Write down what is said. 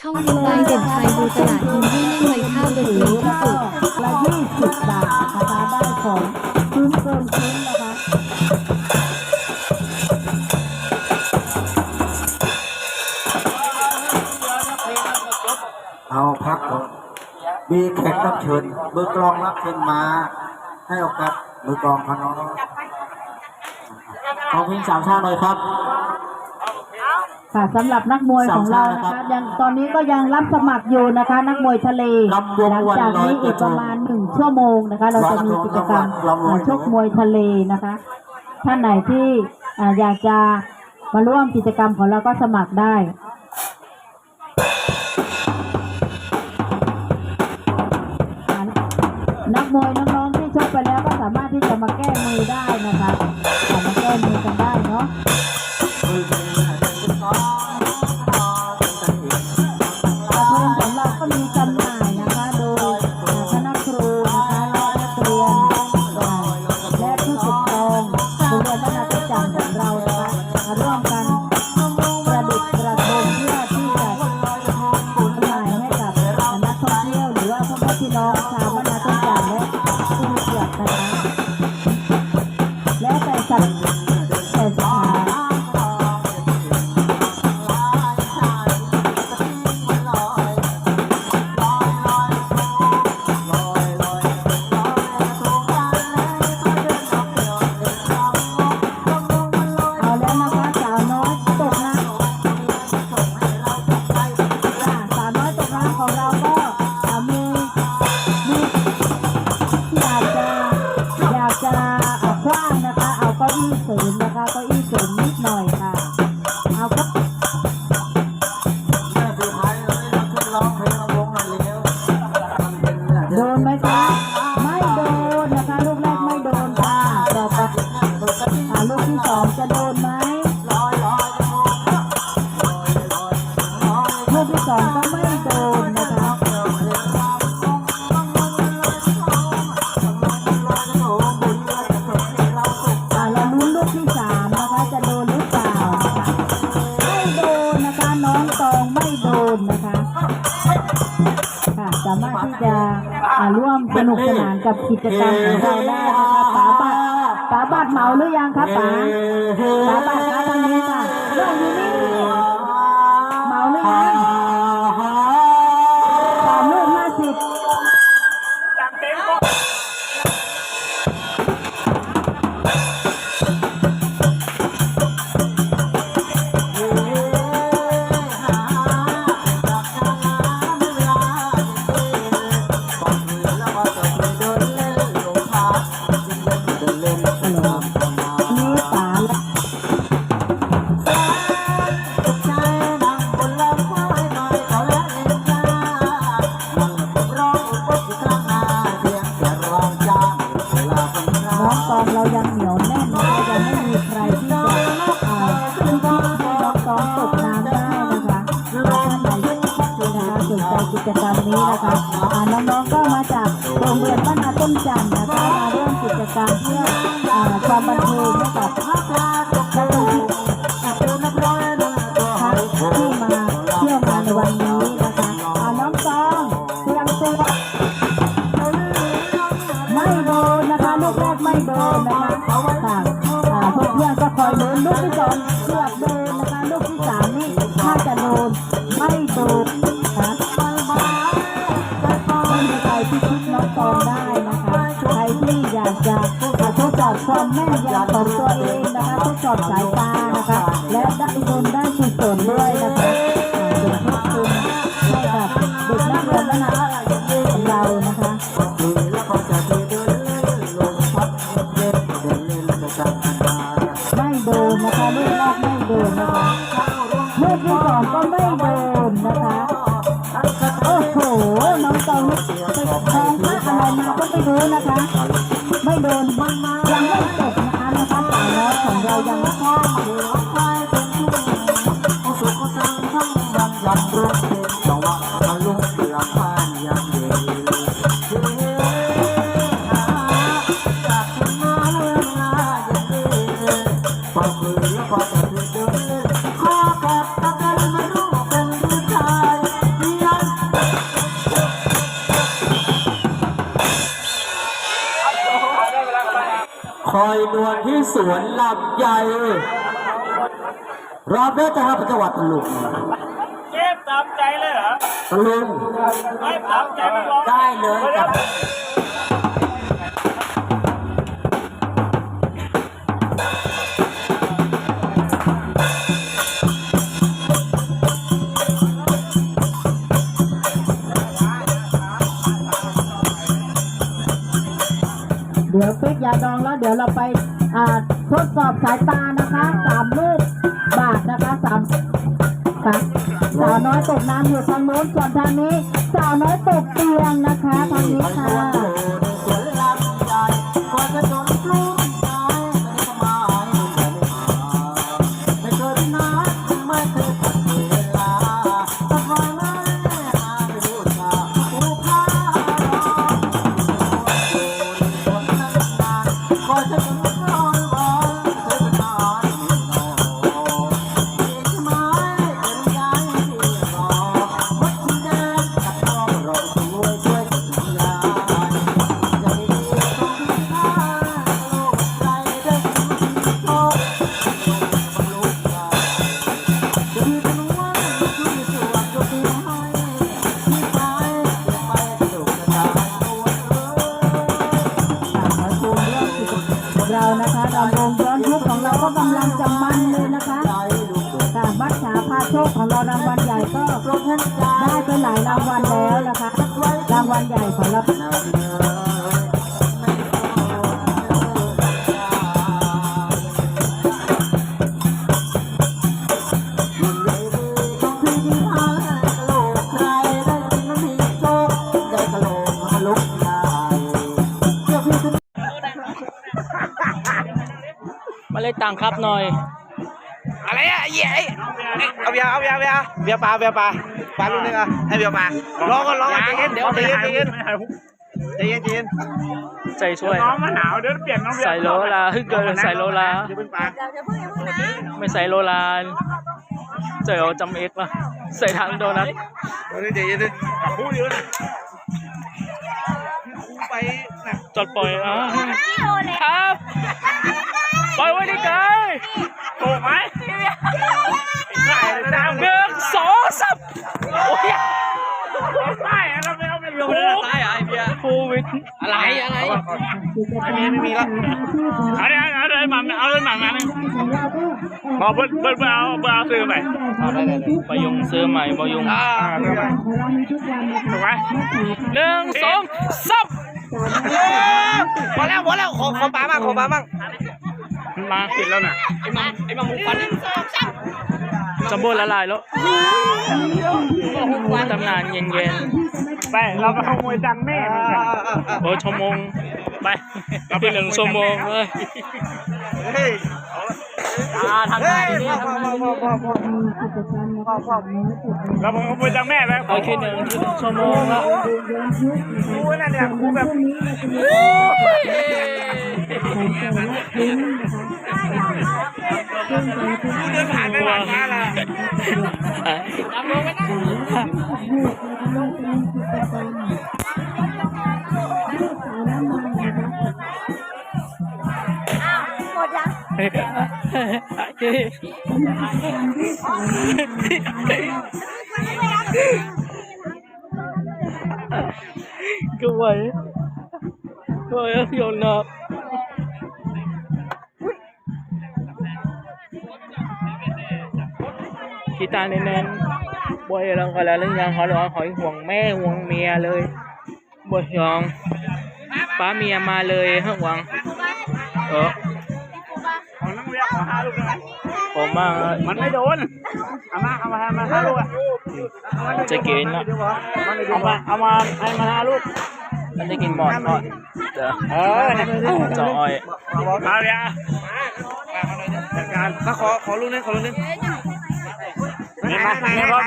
ช่องทิปไลน์เด่นชัยดูตลาดอินดี้แน่นไวข้าวเป็นเร็วที่สุดละยี่สิบบาทนะคะได้ของคุ้มเกินคุ้มนะคะเอาพักก่อนมีแขกรับเชิญมือกลองรับเชิญมา ให้โอกาสมือกลองพน้องขอเพลงสามชาติเลยครับ ค่ะสำหรับนักมวยของเรานะสามชาติคะนะครับยังตอนนี้ก็ยังรับสมัครอยู่นะคะ นักมวยทะเลลำวงหลังวันจากนี้ลอยกอีระกทปงระมาณหนึ่งชั่วโมงนะคะ เราจะมีกิจกรรมลำวงอ่าชกมวยทะเลนะคะ ท่านไหนที่อ่าอยากจะมาร่วมกิจกรรมของเราก็สมัครได้อ่านักมวยน้องๆที่ชกไปแล้วก็สามารถที่จะมาแก้มือได้ อาเก้าอี้เสริมนะคะเก้าอี้เสริมนิดหน่อยค่ะ เอาก็แม่สุดท้ายเลยนะช่วยร้องเพลงลำวงหน่อยเร็วมันเป็นเนี่ยโดนไหมคะไม่โดนนะคะลูกแรกไม่โดนค่ะต่อไปอ่าลูกที่สองจะโดนไหม อ่าร่วมสนุกสนานกับกิจกรรมของเราได้นะคะป๋าบัตรป๋าบัตรเหมาหรือยังคะป๋าป๋าบัตรคะทางนี้ค่ะเรื่องอยู่นี่ น้องตองเรายังเหนียวแน่นนะคะยังไม่มีใครที่จะอ่าขึ้นที่ให้น้องตองตกน้ำได้นะคะท่านใดนะคะสนใจกิจกรรมนี้นะคะน้องๆก็มาจากโรงเรียนบ้านนาต้นจันทร์นะคะมาร่วมกิจกรรมเพื่ออ่าความบันเทิงให้กับ พื่อนลูกที่สองเลือบโดนนะคะลูกที่สามนี่น่าจะโดนไม่โดนนะไม่มีใครที่คิดน้องตองได้นะคะใครที่อยากจะทดสอบความแม่นยำของตัวเองนะคะทดสอบสายตานะคะและได้โดนได้สุดส่วนด้วยนะคะ มาก็ไม่รู้นะคะ ไม่โดนยังไม่จบนะคะนะคะสาวน้อยของเรายังไม่ข้าม วนลำไยรอบแรกจะครับจังหวัดตลุงเก็บตามใจเลยเหรอตลุงไม่ตามใจมันร้องได้เลยครับเดี๋ยวปิ๊กยาดองแล้วเดี๋ยวเราไปอ่า ทดสอบสายตานะคะสามลูกบาทนะคะสามสาวน้อยตกน้ำอยู่ทางโน้นส่วนทางนี้ โชคของเรารางวัลใหญ่ก็ได้ไปหลายรางวัลแล้วนะคะ รางวัลใหญ่ของเรานาเดินไม่โปรดใจต้องพี่ที่พากะโหลกใครได้ยินมันมีโชคได้กะโหลกมาลุกได้เพื่างครับหน่อย อะไรอะเหี้ยไอ้เอาเบียร์เอาเบียร์เอาเบียร์เบียร์ปลาเบียร์ปลาปลาลูกนึงอะให้เบียร์ปลาร้องก่อนร้องก่อนใจเย็นเดี๋ยวใจเย็นใจเย็นใจเย็นใจเย็นใจช่วยน้องมันหนาวเดี๋ยวเปลี่ยนน้องเบียร์ใส่โลลาฮึกเกินใส่โลลาเดี๋ยวเป็นปลาไม่ใส่โลลาใจเอาจำเอ็กป่ะใส่ทางโดนัทเดี๋ยวใจเย็นดิคู่เดียวนะคู่ไปนะจอดปล่อยอะ อะไรไม่มีไม่มีแล้วเอาเดี๋ยเอาเดี๋ยมาเอาเดี๋ยวมามาพอเพิ่มเพิ่มเอาเพิ่มเอาซื้อใหม่บายุงซื้อใหม่บายุงอ่าซื้อใหม่ถูกไหมหนึ่งสองสามพอแล้วพอแล้วขอขอปลาบ้างขอปลาบ้างมาติดแล้วน่ะเอามาเอามาหมุนกัน จัมโบ้ละลายแล้วตำนานเย็นๆไปเราไปขโมยจังแม่โอ้ชั่วโมงไปที่หนึ่งชั่วโมงเลยเฮ้ย อ่าทางไหนนี่พ่อพ่อพ่อพ่อพ่อพ่อพ่อเราขโมยตังค์แม่ไปโอเคหนึ่งที่หนึ่งชั่วโมงแล้วกูนั่นเนี่ยกูแบบกูเดินผ่านไปผ่านมาละก็ไหวก็ไหว โยนนับกีตาร์แน่นๆบอยลังก็แล้วเรื่องยังหอยหอยห่วงแม่ห่วงเมียเลยบ่ยองป้าเมียมาเลยฮะหวังเออ ของนักเรียนขอห้าลูกได้ไหมผมมามันไม่โดน เอามา เอามามาห้าลูกอะจะกินละเอามา เอามาให้มาห้าลูก มันจะกินหมอนก่อนเดี๋ยวเออจะอ้อยมาเลยอะจัดการมาขอ ขอลูกนึงขอลูกนึงนี่มาเนี่ยพอ